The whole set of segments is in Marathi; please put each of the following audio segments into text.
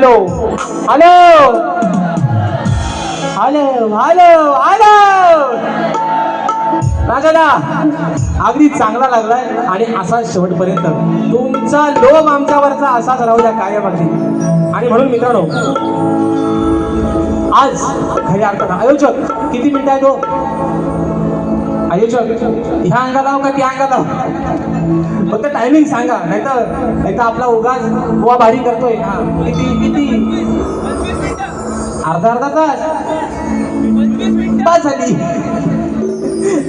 Hello. Hello. Hello hello hello. राजाला अगदी चांगला लागलाय आणि असा शेवटपर्यंत. तुमचा लोभ आमच्यावरचा असाच राहू द्या कायम अगदी आणि म्हणून मित्रांनो आज खऱ्या अर्थानं आयोजक किती मिनिट आहे तो हो? आयोजक ह्या अंगाला हो का त्या अंगाला? फक्त टायमिंग सांगा नाहीतर नाही तर आपला उगाच गोवा भारी करतोय. हा किती किती? अर्धा अर्धा तास? तास झाली.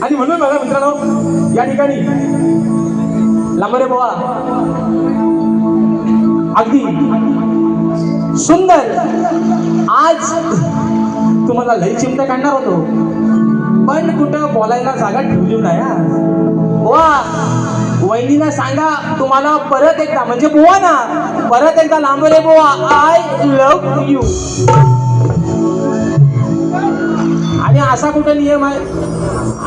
आणि म्हणून बघा मित्रांनो या ठिकाणी लांबरे बोवा अगदी सुंदर. आज तुम्हाला लई चिमटा काढणार होतो. पण कुठं बोलायला जागा ठेवली नाही हा. वा वहिनीला सांगा तुम्हाला परत एकदा म्हणजे बुवा ना परत एकदा लांबरे बुवा. आय लव्ह यू आणि असा कुठं नियम आहे?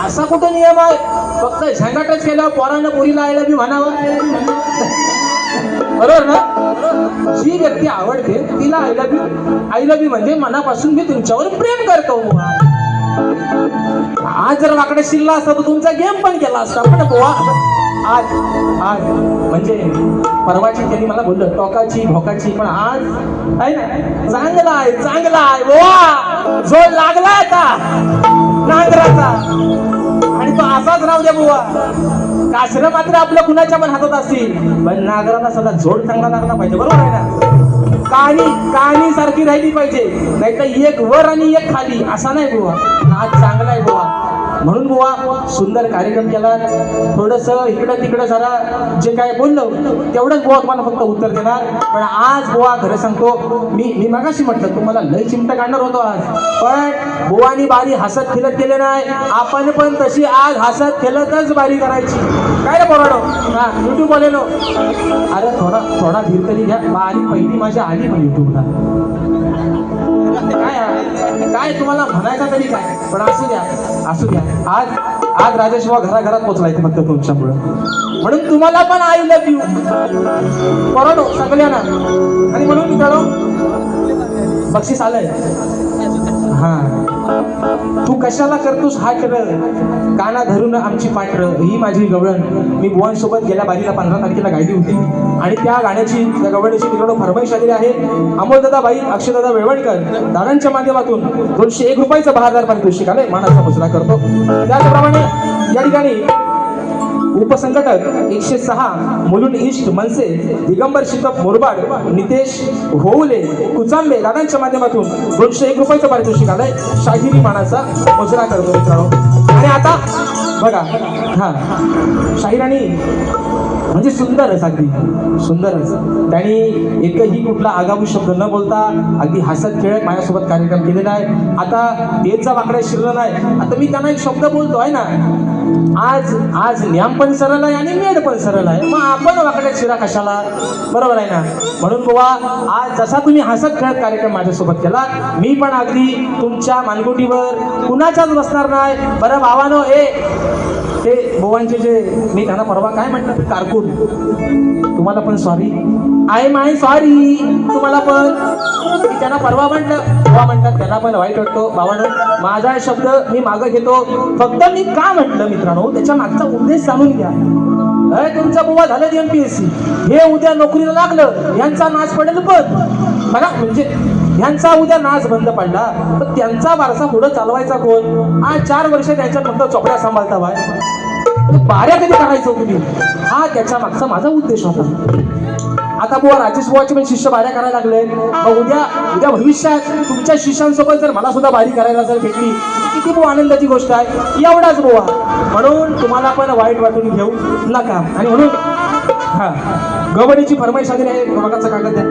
असा कुठं नियम आहे? फक्त झंगाटच केलं पोरानं पोरीला आयला बी म्हणावं. बरोबर ना? जी व्यक्ती आवडते तिला I love you I love you म्हणजे मनापासून मी तुमच्यावर प्रेम करतो. बुवा आज जर वाकडे शिरला असता तर तुमचा गेम पण केला असता. पण बुवा आज आज म्हणजे परवाची त्यांनी मला बोललं टोकाची भोकाची पण आज आहे ना? चांगला आहे चांगला आहे बुवा! जोड लागलाय आता. नांगराचा. आणि तो असाच राहू द्या बुवा. कासरं मात्र आपलं कुणाच्या पण हातात असतील. पण नागराला सदा जोड चांगला लागला पाहिजे बरोबर आहे ना? कहाणी कहाणी सारखी राहिली पाहिजे. नाही तर एक वर आणि एक खाली असा नाही बुवा. नाच चांगला आहे बुवा. म्हणून बुवा सुंदर कार्यक्रम केला. थोडस इकडं तिकडं जरा जे काय बोललो तेवढंच बुवा तुम्हाला फक्त उत्तर देणार. पण आज बुवा खरं सांगतो मी मी मागाशी म्हटलं तुम्हाला लय चिमटा काढणार होतो आज. पण बुवानी बारी हसत खेळत केले नाही. आपण पण तशी आज हसत खेळतच बारी करायची. काय रे पोराडो हा युट्यूब बोलेलो अरे थोडा थोडा धीर तरी घ्या. बारी पहिली माझ्या आली पण युट्यूबला म्हणजे काय म्हणजे काय तुम्हाला म्हणायचं तरी काय? पण असू द्या असू द्या. आज आज राजेश बाबा घराघरात पोचलाय ते फक्त तुमच्यामुळं. म्हणून तुम्हाला पण आय लव्ह यू बरोबर सगळ्यांना. आणि म्हणून मित्रांनो बक्षीस आलंय. हा. तू कशाला करतोस? हा कर काना धरून आमची पाटर ही माझी गवळण. मी बुवांसोबत गेल्या बारीला पंधरा तारखेला गायली होती. आणि त्या गाण्याची त्या गवळणीची मित्रांनो फरमाईश आलेली आहे. अमोलदादा बाई अक्षयदादा वेळवणकर दादांच्या माध्यमातून दोनशे एक रुपयाचं बहादार पारितोषिक आलंय. मानाचा मुजरा करतो. त्याचप्रमाणे या ठिकाणी उपसंघटक एकशे सहा मुलुंड ईस्ट मनसे दिगंबर शिकप मोरबाड नितेश होऊले कुचांबे दादांच्या माध्यमातून दोनशे एक रुपयाचं पारितोषिक आलंय. शाहिरी मानाचा मुजरा करतो मित्रांनो. आणि आता बघा हा शाहिराणी म्हणजे सुंदरच अगदी सुंदरच त्यांनी एकही कुठला आगाऊ शब्द न बोलता अगदी हसत खेळत माझ्यासोबत कार्यक्रम केलेला आहे. आता तेचा वाकड्या शिरलं नाही. आता मी त्यांना एक शब्द बोलतो आहे ना? आज आज ज्ञान पण सरळ आहे आणि मेड पण सरळ आहे. मग आपण वाकड्या शिरा कशाला? बरोबर आहे ना? म्हणून बुवा आज जसा तुम्ही हसत खेळत कार्यक्रम माझ्यासोबत केला मी पण अगदी तुमच्या मानगुटीवर कुणाच्याच बसणार नाही. बरं भावानो ए ते बुवांचे जे मी त्यांना परवा काय म्हटलं कारकून. तुम्हाला पण सॉरी आय माय सॉरी तुम्हाला पण. मी त्यांना परवा म्हटलं. बुवा म्हणतात त्यांना पण वाईट वाटतो. भावानं माझा शब्द मी मागं घेतो. फक्त मी का म्हटलं मित्रांनो? त्याच्या मागचा उद्देश जाणून घ्या. अरे तुमचा बुवा झालं एम पी एस सी हे उद्या नोकरीला लागलं. यांचा नाच पडेल पण. मला म्हणजे ह्यांचा उद्या नाच बंद पडला. तर त्यांचा वारसा पुढे चालवायचा कोण? आज चार वर्ष त्यांच्या फक्त चोपड्या सांभाळता बाय. बाऱ्या कधी काढायचो तुम्ही? हा त्याच्या मागचा माझा उद्देश होता. आता बुवा राजेश बुवाचे पण शिष्य बाऱ्या करायला लागले मग उद्या उद्या भविष्यात तुमच्या शिष्यांसोबत जर मला सुद्धा बारी करायला जर भेटली किती बुवा आनंदाची गोष्ट आहे. एवढाच बुवा. म्हणून तुम्हाला पण वाईट वाटून घेऊ नका. आणि म्हणून हा गवडीची फरमाईश आलेली आहे. बघाचा कागद आहे.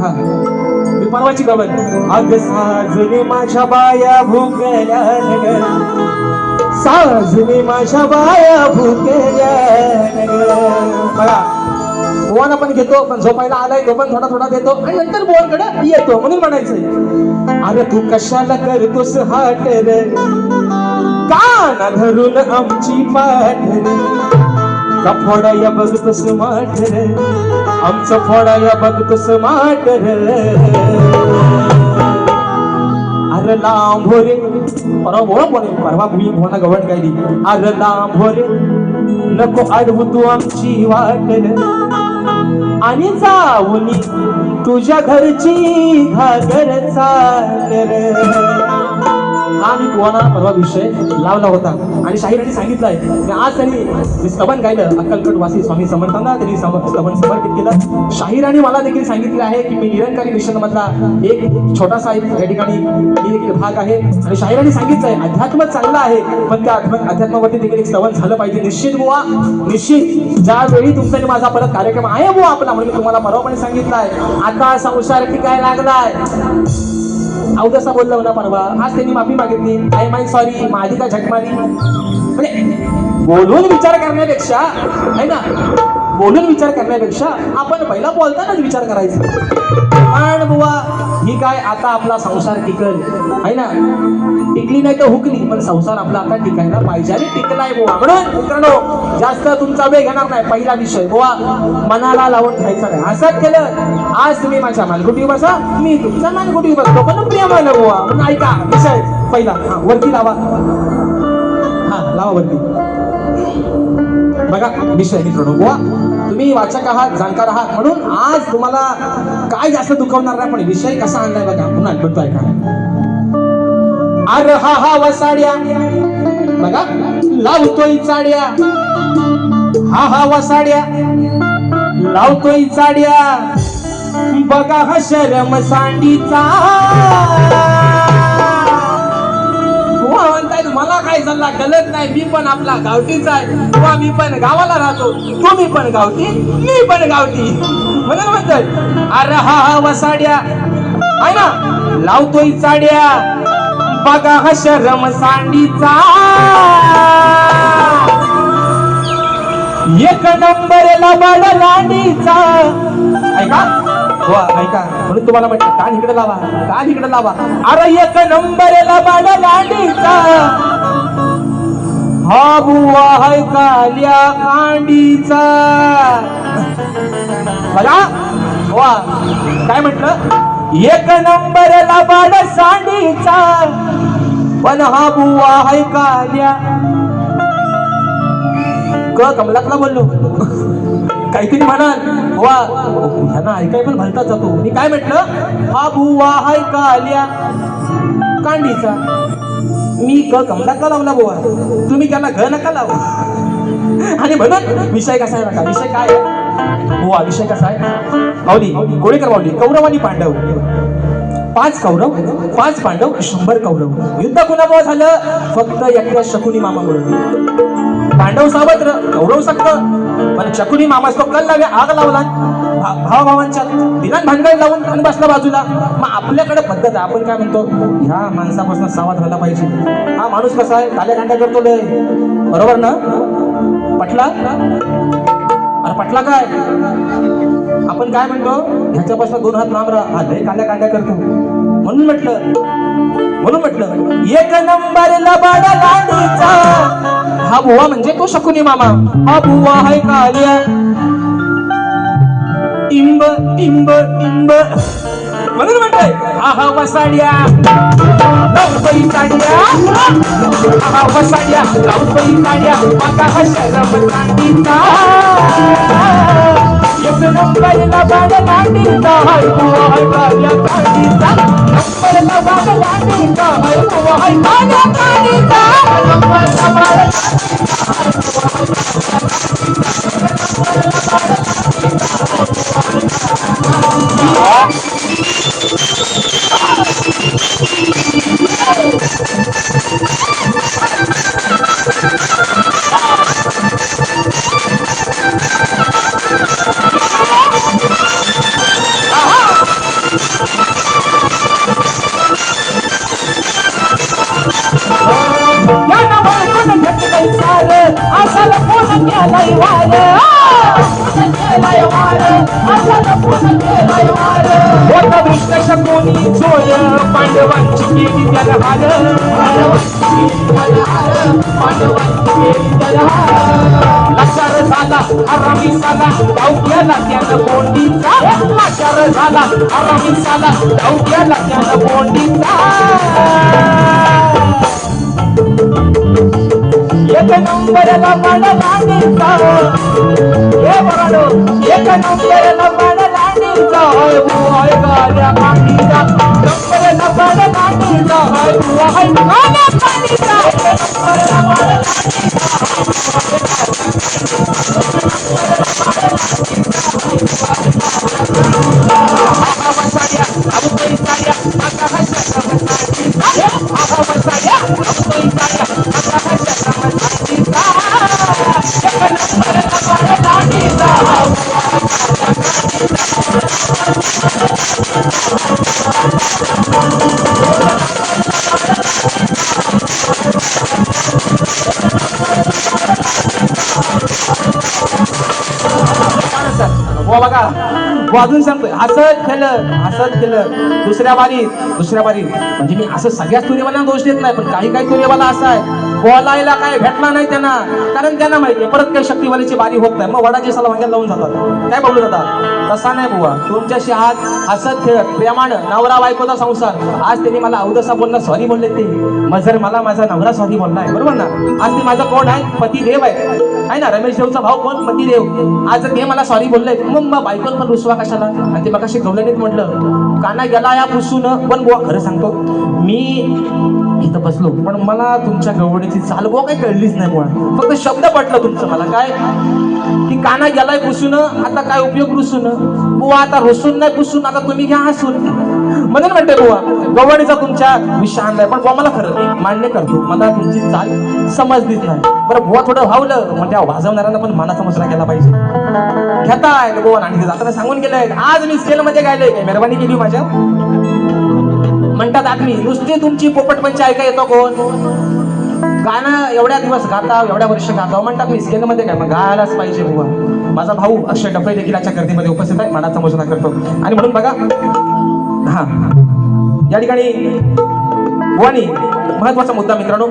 हा. मी परवाची गवड अग साजने माझ्या बाया भुकल्या नगर. साजने माझ्या बाया भुकल्या नगर. बघा बोवाना पण घेतो पण झोपायला आलाय तो पण थोडा थोडा देतो आणि नंतर बोवांकडे येतो म्हणून म्हणायचंय. अरे तू कशाला करतोस हाट रे कान धरून आमची पाठ रे फोडा या बघतोस माठ रे. आमचं फोडाया बघतोस माठ रे. अरे लांभोरे हो परवा बोळा बोले परवा भुई भोना गवण गायली अरे लांभोरे हो नको अडवू तू आमची वाट रे. आणि जाऊनी तुझ्या घरची घागर चाल रे. हा मी कोणा परवा विषय लावला होता. आणि शाहिराने सांगितलंय मी आज त्यांनी स्तबन गायलं अक्कलकोट वासी स्वामी समर्थांना त्यांनी सम- स्तवन समर्पित केलं. शाहिराने मला देखील सांगितले आहे की मी निरंकारी मिशन एक छोटासा एक या ठिकाणी मी देखील भाग आहे. आणि शाहिराने सांगितलंय अध्यात्म चांगला आहे पण त्या अध्यात्म अध्यात्मावरती देखील एक स्तवन झालं पाहिजे. निश्चित बुवा निश्चित. ज्यावेळी तुमचा माझा परत कार्यक्रम आहे बुवा आपला म्हणून मी तुम्हाला परवापणे सांगितलंय. आता संसार टिकाय लागलाय. अवदसा बोलला मला परवा. आज त्यांनी माफी मागितली. आय माय सॉरी माझी का झटमारी म्हणजे बोलून विचार करण्यापेक्षा आहे ना? बोलून विचार करण्यापेक्षा आपण पहिला बोलतानाच विचार करायचा. पण बुवा ही काय आता आपला संसार टिकल. आहे ना? टिकली नाही तर हुकली पण संसार आपला आता टिकायला पाहिजे आणि टिकलाय बुवा. म्हणून मित्रांनो जास्त तुमचा वेळ घेणार नाही पहिला विषय. बुवा मनाला लावून घ्यायचा नाही. असंच केलं आज तुम्ही माझ्या मालगुटी बसा मी तुमचा मालगुटी बसतो. पण प्रेमानं बुवा म्हणून ऐका विषय पहिला. हा वरती लावा. हा लावा वरती. बघा विषय मित्रांनो बुवा. तुम्ही वाचक आहात जाणकार आहात म्हणून आज तुम्हाला काय जास्त दुखवणार नाही पण विषय कसा आणलाय बघा. पुन्हा म्हणतो ऐका. अर हा हा वसाड्या. बघा लावतोय चाड्या. हा हा वसाड्या. लावतोय चाड्या. बघा हा शरम सांडीचा. मला काय झाला गलत नाही मी पण आपला गावठीच आहे. किंवा मी पण गावाला राहतो. तुम्ही पण गावठी मी पण गावठी. म्हणून म्हणतोय? अरे हा हा वसाड्या आहे ना? लावतोय चाड्या बघा हा शरम सांडीचा. एक नंबर लबाड लांडीचा ऐका वा ऐका म्हणून तुम्हाला म्हटलं कान इकडे लावा कान इकडे लावा. अरे एक नंबर लबाड हा बुवा हाय काल्या कांडीचा. बघा. वा. काय म्हटलं? एक नंबर लबाड सांडीचा. पण हा बुवा हाय काल्या क कमलातला बोललो. काहीतरी म्हणाल. वा ह्यांना ऐकाय पण भलता जातो मी काय म्हटलं? हा बुवा हाय का आल्या? कांडीचा. मी क कमलातला लावला बुवा. तुम्ही त्यांना घ नका लावा. आणि म्हणून विषय कसा आहे नका विषय काय बुवा विषय कसा आहे? माऊली कोळीकर माऊली. कौरव आणि पांडव. पाच कौरव पाच पांडव शंभर कौरव. युद्ध कुणामुळे झालं? फक्त एकट्या शकुनी मामामुळे. पांडव सावत्र कौरव सक्त पण चकुनी मामास तो कल लावे आग लावला. भावा भावांच्या दिनात लावून आणि बसला बाजूला. मग आपल्याकडे पद्धत आहे. आपण काय म्हणतो? ह्या माणसापासून सावध व्हायला पाहिजे. हा माणूस कसा आहे? काल्या करतो लय बरोबर ना? पटला? अरे पटला काय? आपण काय म्हणतो? ह्याच्यापासून दोन हात लांब राहा. हा लय काल्या कांड्या करतो. म्हणून म्हटलं. म्हणून म्हटलं. एक नंबर लबाडा लाडीचा हा बुवा म्हणजे तो शकुनी मामा. हा बुवा हाय कालिया टिंब टिंब टिंब म्हणून म्हणतोय हा हा वसाड्या लावतोय काढ्या हा हा वसाड्या लावतोय काढ्या बघा हा शरम कांडीचा நம்மள வாழ நாட்டி தாய் வாய் வாழ தாண்டி தான் நம்மள வாழ நாட்டி தாய் வாய் வாழ தாண்டி தான் நம்மள வாழ நாட்டி தாய் வாய் வாழ தாண்டி தான் केलाय दृष्ट शकुनी चोर पांडवांची केली त्याला हार लाचार झाला आरामी झाला धावत्याला त्यानं कोंडीचा लाचार झाला आरामी झाला धावत्याला त्यानं कोंडीचा एक नंबरला पडला निघा हे बघालो एक नंबरला पडला निघा होय बुवाय गाड्या पाणीचा नंबरला पडला बघा. वाजून सांगतोय. हसत केलं हसत केलं दुसऱ्या बारीत दुसऱ्या बारीत. म्हणजे मी असं सगळ्याच तुरेवाल्यांना दोष देत नाही पण काही काही तुरेवाला असा आहे. बोलायला काय भेटला नाही त्यांना. कारण त्यांना माहिती परत काही शक्तीवालीची बारी होत नाही. मग वडाची सला वांग्यात लावून जातात. काय बोलू जातात तसा नाही बुवा. तुमच्याशी आज हसत खेळत प्रेमानं नवरा बायकोचा संसार. आज त्यांनी मला अवदसा बोलला सॉरी बोलले ते. मग जर मला माझा नवरा सॉरी बोललाय बरोबर ना? आज ते माझा कोण आहे? पती देव आहे. आहे ना? रमेश देवचा भाऊ कोण? पतिदेव. आज ते मला सॉरी बोलले मग मग बायकोन पण रुसवा कशाला? आणि ते मग नाहीत म्हटलं काना गेला या पुसून पण बुवा खरं सांगतो मी इथं बसलो पण मला तुमच्या गवडीची चाल बुवा काही कळलीच नाही बुवा. फक्त शब्द पटलं तुमचं मला. काय? की काना गेलाय पुसून आता काय उपयोग रुसून? बुवा आता रुसून नाही पुसून आता तुम्ही घ्या हसून. म्हणून म्हणते बुवा गवडीचा तुमच्या विषय आणलाय पण बुवा मला खरं मान्य करतो. मला तुमची चाल समजलीच नाही. बरं बुवा थोडं व्हावलं म्हणजे त्या वाजवणाऱ्यांना पण मनाचा मुजरा केला पाहिजे. घेताय बुवा आणि जाताना सांगून गेलंय आज मी स्केलमध्ये गायलंय काय मेहरबानी केली हो माझ्या? म्हणतात आम्ही नुसती तुमची पोपटपंच ऐका येतो कोण? गाणं एवढ्या दिवस गाताव एवढ्या वर्ष गाताव म्हणतात मी स्केलमध्ये काय मग गायलाच पाहिजे बुवा. माझा भाऊ अक्षय डफळे देखील आजच्या गर्दीमध्ये उपस्थित आहे. मनाचा मोजरा करतो. आणि म्हणून बघा हा. या ठिकाणी वाणी महत्त्वाचा मुद्दा मित्रांनो.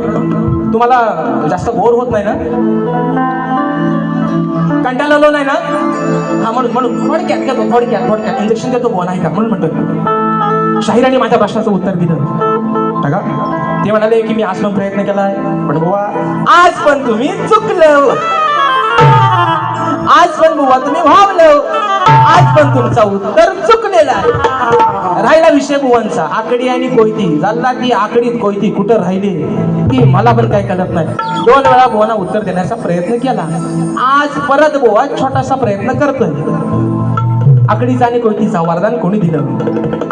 तुम्हाला जास्त बोर होत नाही ना? कंटाळलो नाही ना? हा म्हणून म्हणून. थोडक्यात घेतो थोडक्यात थोडक्यात. इंजेक्शन देतो बोन आहे का म्हणून म्हणतो शाहिराने माझ्या प्रश्नाचं उत्तर दिलं. बघा ते म्हणाले की मी आज पण प्रयत्न केलाय. पण बुवा आज पण तुम्ही चुकलं. आज पण बुवा तुम्ही भावलं. आज पण तुमचा उत्तर चुकलेला आहे. राहिला विषय बुवांचा आकडी आणि कोयती. झाला ती आकडीत कोयती कुठं राहिली ती मला पण काय कळत नाही. दोन वेळा बुवांना उत्तर देण्याचा प्रयत्न केला. आज परत बुवा छोटासा प्रयत्न करतोय. आकडीचा आणि कोयतीचा वरदान कोणी दिलं?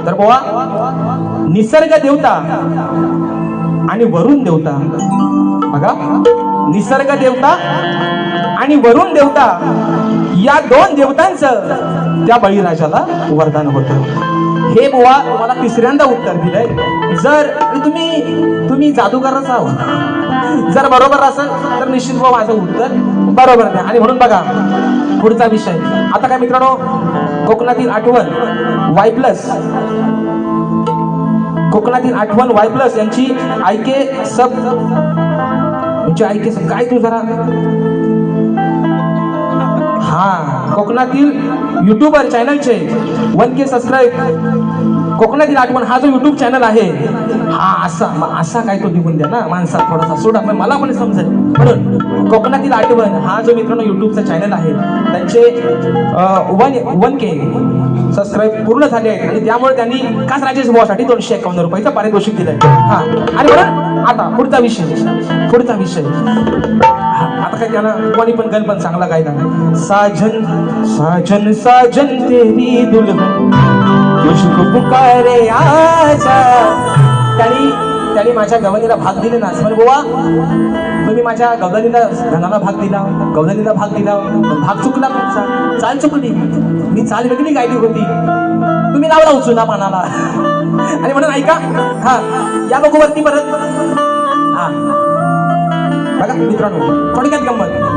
तर बुवा निसर्ग देवता आणि वरुण देवता बघा. निसर्ग देवता आणि वरुण देवता या दोन देवतांचं त्या बळीराजाला वरदान होतं. हे बुवा तुम्हाला तिसऱ्यांदा उत्तर दिलंय. जर तुम्ही तुम्ही जादूगारच आहोत. जर बरोबर असेल तर निश्चित बुवा माझं उत्तर बरोबर नाही. आणि म्हणून बघा पुढचा विषय. आता काय मित्रांनो कोकणातील आठवण वाय प्लस कोकणातील आठवण वाय प्लस यांची आयके सब तुमची आयके केस काय तू जरा? हा कोकणातील युट्यूबर चॅनलचे वन के सबस्क्राईब कोकणातील आठवण हा जो युट्यूब चॅनल आहे हा असा असा काय तो लिहून द्या ना माणसात थोडासा सोडा. पण मला पण समजेल. म्हणून कोकणातील आठवण हा जो मित्रांनो युट्यूबचा चॅनल आहे त्यांचे वन वन के सबस्क्राईब पूर्ण झाले आहेत. आणि त्यामुळे त्यांनी खास राजेश भावासाठी दोनशे एकावन्न रुपयाचं पारितोषिक दिलंय. हा. आणि म्हणून आता पुढचा विषय. पुढचा विषय. आता काय त्याला कोणी पण गण पण चांगला गायला साजन साजन साजन तेरी दुल्हन. पुकारे आजा. त्यांनी त्यांनी माझ्या गवनीला भाग दिले ना. पण बुवा तुम्ही माझ्या गवदनीला धनाला भाग दिला. गवदनीला भाग दिला. भाग चुकला तुमचा. चाल चुकली. मी चाल वेगळी गायली होती. तुम्ही लावला उचलला पानाला. आणि म्हणून ऐका हा या बघू वरती परत. हा. बघा मित्रांनो थोडक्यात गंमत.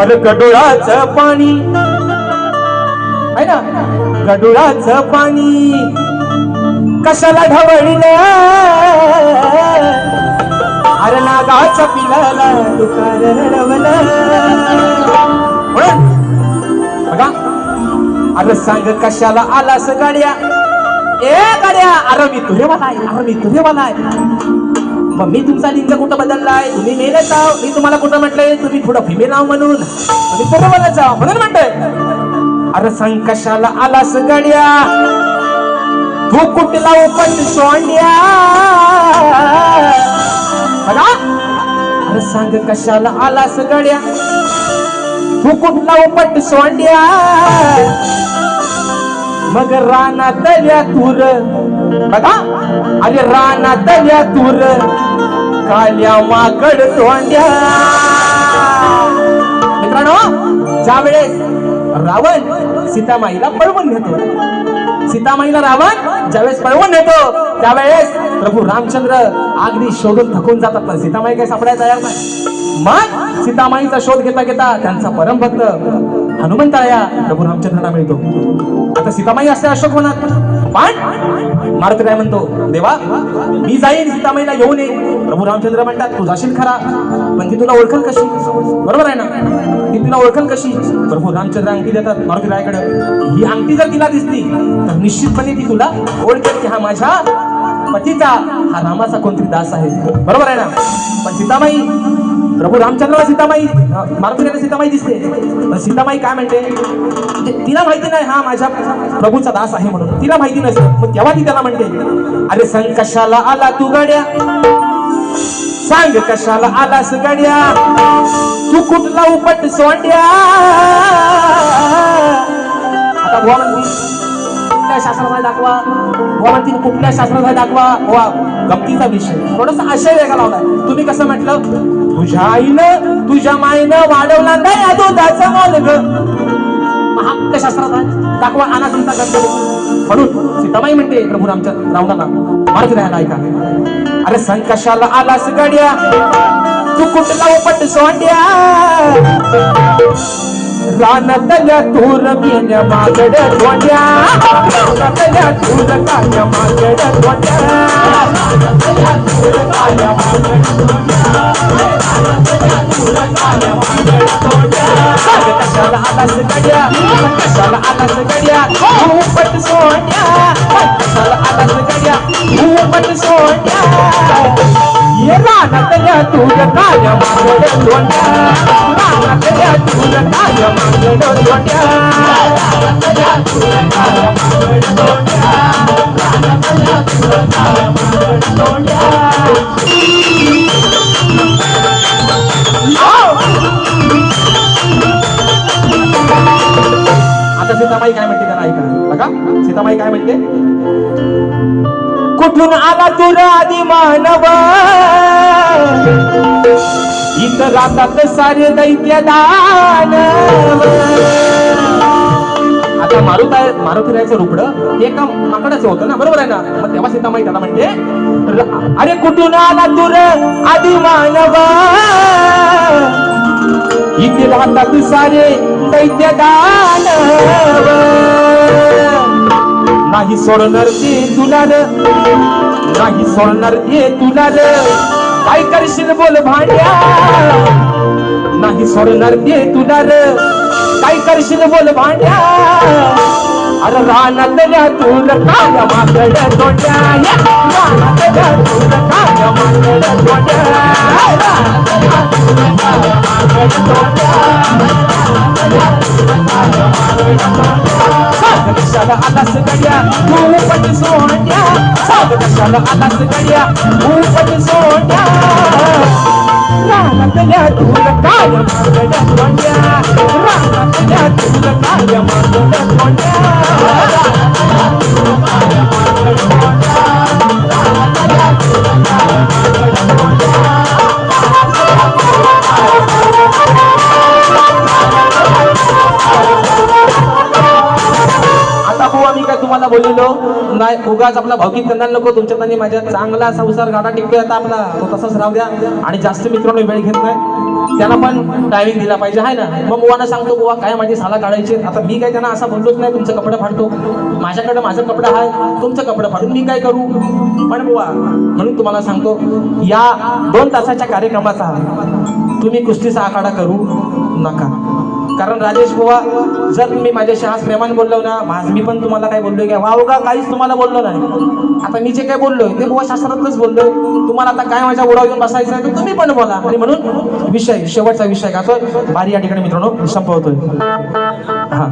अरे गडोळाचं पाणी. आहे ना? गडोळाचं पाणी. कशाला ढवळलं? अरे नागाच्या पिलाला तुकार रडवलं. बघा. अरे सांग कशाला आलास गाड्या? ए गाड्या अरे मी तुझेवाला आहे अरे मी तुझेवाला आहे मग मी तुमचा लिंग कुठं बदललाय? तुम्ही मेल जाव. मी तुम्हाला कुठं म्हटलंय? तुम्ही थोडं फिमेल आहो म्हणून. तुम्ही बदल जाव म्हणून म्हणतोय. अरे सांग कशाला आलास गाड्या? तू कुठला उपट सोंड्या बघा. अरे सांग कशाला आलास गड्या? तू कुठला उपट सोंड्या मग रानातल्या तूर. बघा. अरे रानातल्या तूर. काल्या माकड तोंड्या मित्रांनो ज्या वेळेस रावण सीतामाईला पळवून घेतो सीतामाईला रावण ज्यावेळेस पळवून नेतो त्यावेळेस प्रभू रामचंद्र अगदी शोधून थकून जातात. पण सीतामाई काही सापडायला तयार नाही. मग सीतामाईचा शोध घेता घेता त्यांचा परमभक्त हनुमंताया प्रभू रामचंद्रांना मिळतो. आता सीतामाई असते अशोक होणार पण मारत काय म्हणतो देवा मी जाईन सीतामाईला घेऊन ये. प्रभू रामचंद्र म्हणतात तू जाशील खरा पण ती तुला ओळखल कशी? बरोबर आहे ना? ती तुला ओळखल कशी? प्रभू रामचंद्र अंगठी देतात मारुती रायकडे ही अंगठी जर तिला दिसली तर निश्चितपणे ती तुला ओळखेल की हा माझ्या पतीचा हा रामाचा कोणतरी दास आहे. बरोबर आहे ना? पण सीतामाई प्रभू रामचंद्राला सीतामाई मारुतीला सीतामाई दिसते. सीतामाई काय म्हणते? म्हणजे तिला माहिती नाही हा माझ्या प्रभूचा दास आहे म्हणून. तिला माहिती नसते. मग तेव्हा ती त्याला म्हणते अरे सांग कशाला आला तू गड्या? सांग कशाला आलास गड्या? तू कुठला उपट सोंड्या? आता बुवा म्हणती कुठल्या शास्त्राचा दाखवा? बुवा म्हणतील कुठल्या शास्त्राचा दाखवा? बुवा गमतीचा विषय. थोडासा आशय वेगळा लावलाय. तुम्ही कसं म्हटलं? तुझ्या आईनं तुझ्या माईनं वाढवला नाही या दुधाचा मोल ग हा आहे दाखवा आणा तुमचा म्हणून सीतामाई म्हणते प्रभू रामच्या रावणाला मार्ग राहायला ऐका. अरे सांग कशाला आलास गड्या? तू कुठला उपट सोंड्या? रानातल्या तूर मेल्या मागड तोंड्या रानातल्या तूर काल्या मागड तोंड्या रानातल्या तूर काल्या मागड तोंड्या रानातल्या तूर काल्या मागड तोंड्या सांग कशाला आलास गड्या कशाला आलास गड्या उपट सोंड्या कशाला आलास गड्या उपट सोंड्या ये रानातल्या तूर काल्या मागड तोंड्या रानातल्या तूर काल्या आता सीतामाई काय म्हणते त्यांना ऐका. बघा सीतामाई काय म्हणते? कुठून आला तुला आधी मानवा? इथं सारे दैत्य दानव आता मारुत आहे मारुतीरायचं रुपड? हे एका माकडाचं होतं ना बरोबर आहे ना? मग तेव्हा सीतामाई त्याला म्हणते अरे कुठून आला तुर आधी मानव? इथे राहतात सारे दैत्य दानव नाही सोडणार ते तुला नाही सोडणार ते तुला काय करशील बोल भांड्या. नाही सोडणार ते तुला काय करशील बोल भांड्या. अरे रानातल्या तुल काया माकड तोंड्या या, रानातल्या तुल काया माकड तोंड्या रानातल्या तुल काया माकड तोंड्या रानातल्या तुल काया माकड तोंड्या साग कशाला आलास तुला काय मागड तोंड्या रानातल्या तुला काय आता भाऊ आम्ही काय तुम्हाला बोललेलो? नाही उगाच आपला भौतिक कंदान नको तुमच्यात माझ्या चांगला संसार गाडा टिकतोय आता आपला. तो तसाच राहू द्या. आणि जास्त मित्रांनो वेळ घेत नाही. त्यांना पण टायमिंग दिला पाहिजे आहे ना? मग बुवाना सांगतो बुवा काय माझी साला काढायची आता मी काय त्यांना असा बोललोच नाही तुमचं कपडे फाडतो. माझ्याकडे माझं कपडं आहे तुमचं कपडं फाडून मी काय करू? पण बुवा म्हणून तुम्हाला सांगतो या दोन तासाच्या कार्यक्रमाचा तुम्ही कुस्तीचा आखाडा करू नका. कारण राजेश बुवा जर तुम्ही माझ्याशी हाच प्रेमाने बोललो ना माझ मी पण तुम्हाला काय बोललोय का? वाव का काहीच तुम्हाला बोललो नाही. आता मी जे काय बोललोय ते बुवा शास्त्रातच बोललोय. तुम्हाला आता काय माझ्या उडाव घेऊन बसायचं आहे तर तुम्ही पण बोला. आणि म्हणून विषय शेवटचा विषय गातोय भारी या ठिकाणी मित्रांनो संपवतोय. हा.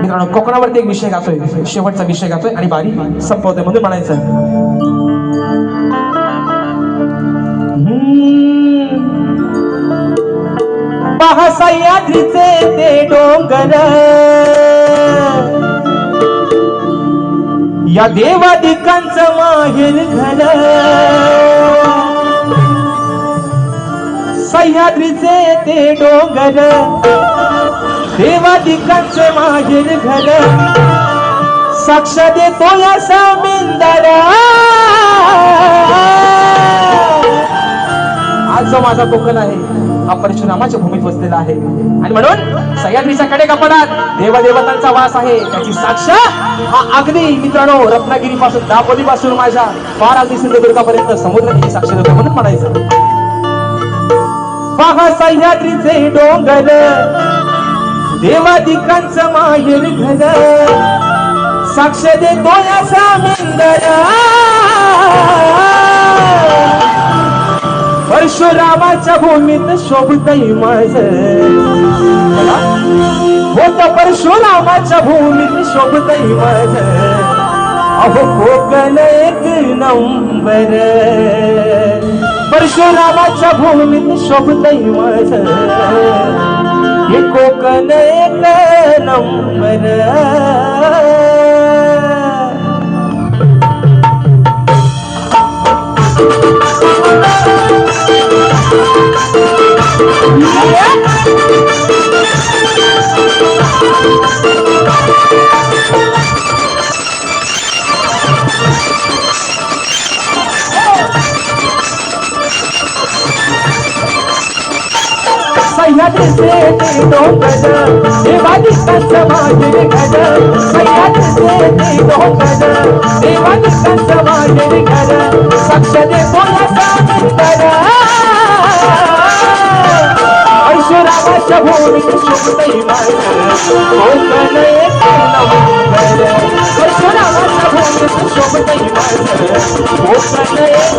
मित्रांनो कोकणावरती एक विषय गातोय शेवटचा विषय गातोय आणि बारी संपवतोय म्हणून म्हणायचं पहा सह्याद्रीचे ते डोंगर. या देवादिकांचं माहेर घर सह्याद्रीचे ते डोंगर. देवादिकांचे माहेर घर साक्ष देतो या सामिंदरा. आज जो माझा कोकण आहे. हा परशुरामाच्या भूमीत वसलेला आहे. आणि म्हणून सह्याद्रीच्या कडे कपडात देवदेवतांचा वास आहे. त्याची साक्ष हा अग्नी. मित्रांनो रत्नागिरी पासून दापोली पासून माझ्या फार अगदी सिंधुदुर्गापर्यंत समुद्राची साक्ष देतो म्हणून म्हणायचं. पहा सह्याद्रीचे डोंगर. देवादिकांचं माहेर घर. साक्ष देतो या सामंदरा परशुरामाच्या भूमीत शोभतई माझ. होत परशुरामाच्या भूमीत शोभतई माझ. अहो कोकण एक नंबर. परशुरामाच्या भूमीत शोभतई माझ. हे कोकण एक नंबर. Thank you. देवानी देवादिकांचं माझे घर सह्याद्रीचे दे बोला देवादिकांचं भूमी घर साक्ष देतो या सामिंदर शुभतई कोकण एक नंबर ऐश्वरामाच्या भूमीत शोभतई कोकण एक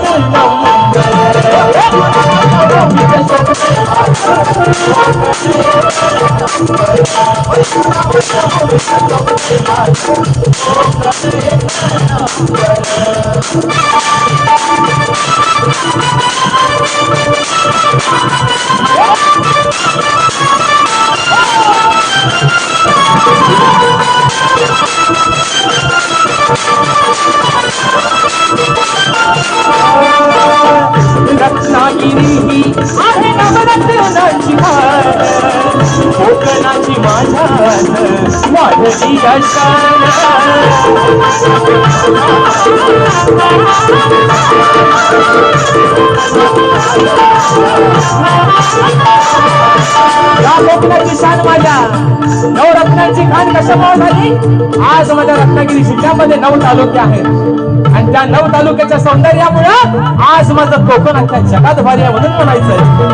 रत्नागिरी ही आहे नवरत्नाची हार कोकणाची माझ्या वाढली या कोकणाची शान माझ्या. नवरत्नांची खान कशामुळे झाली? आज माझ्या रत्नागिरी जिल्ह्यामध्ये नऊ तालुके आहेत. आणि त्या नऊ तालुक्याच्या सौंदर्यामुळे आज माझं कोकण अख्ख्या जगात भारी आहे म्हणून म्हणायचं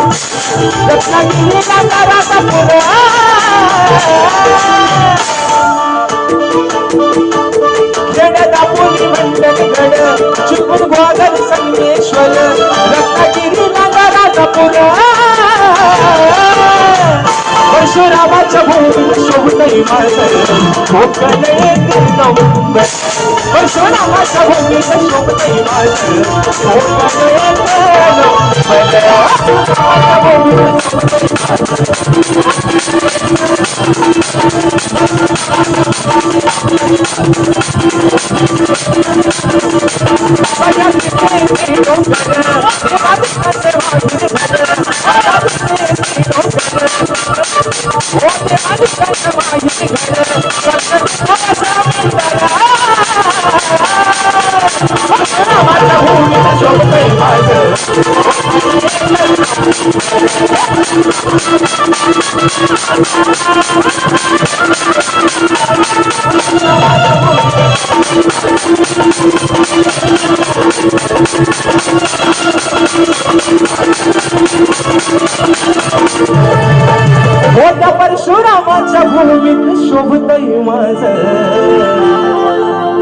रत्नागिरी दादा राजापूर खेड दापोली मंडल गड चिपळूण संगमेश्वर रत्नागिरी दादा राजापूर परशुरामाच्या भूमी शोभतय माझं कोकण एक नंबर परशुरामाच्या भूमीत शोभतय माझं कोकण एक परशुरामाच्या भूमीत शोभतय माझ.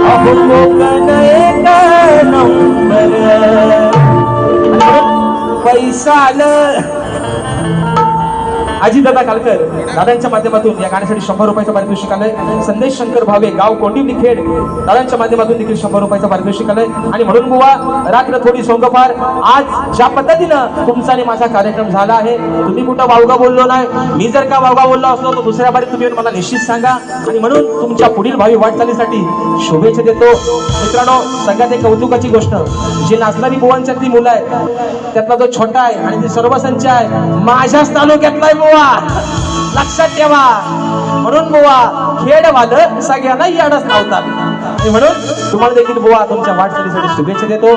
अहो कोकण एक नंबर पैसा आलं. आजी दादा कालकर दादांच्या माध्यमातून या गाण्यासाठी शंभर रुपयाचं पारितोषिक आलंय. संदेश शंकर भावे गाव कोंडिवली खेड दादांच्या माध्यमातून देखील शंभर रुपयाचं पारितोषिक आलंय. आणि म्हणून बुवा रात्र थोडी सोंगफार. आज ज्या पद्धतीनं तुमचा आणि माझा कार्यक्रम झाला आहे तुम्ही कुठं वावगा बोललो नाही मी जर का वावगा बोललो असलो तर दुसऱ्या बारीत तुम्ही मला निश्चित सांगा. आणि म्हणून तुमच्या पुढील भावी वाटचालीसाठी शुभेच्छा देतो. मित्रांनो सगळ्यात एक कौतुकाची गोष्ट. जी नाचणारी बुवांच्यातली मुलं आहे त्यातला जो छोटा आहे आणि ती सर्वसंच आहे माझ्याच तालुक्यातला आहे बुवा. लक्षात ठेवा. म्हणून बुवा खेडवालं सगळ्यांना याडच लावतात. आणि म्हणून तुम्हाला देखील बुवा तुमच्या वाटचालीसाठी शुभेच्छा देतो.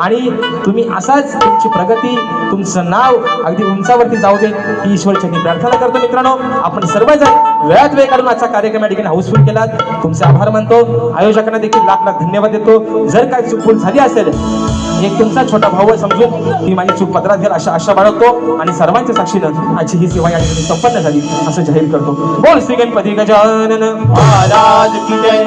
आणि तुम्ही असाच तुमची प्रगती तुमचं नाव अगदी उंचावरती जाऊ दे ही ईश्वरचरणी प्रार्थना करतो मित्रांनो. आपण सर्वजण वेळात वेळ काढून आजचा कार्यक्रम या ठिकाणी हाऊसफुल केलात. तुमचे आभार मानतो. आयोजकांना देखील लाख लाख धन्यवाद देतो. जर काय चुकफुल झाली असेल एक तुमचा छोटा भाऊ समजून मी माझी चूक पत्रात घेईल अशा आशा बाळगतो. आणि सर्वांच्या साक्षीनं आजची ही सेवा या ठिकाणी संपन्न झाली असं जाहीर करतो. बोल श्री गणपती गजानन महाराज की जय.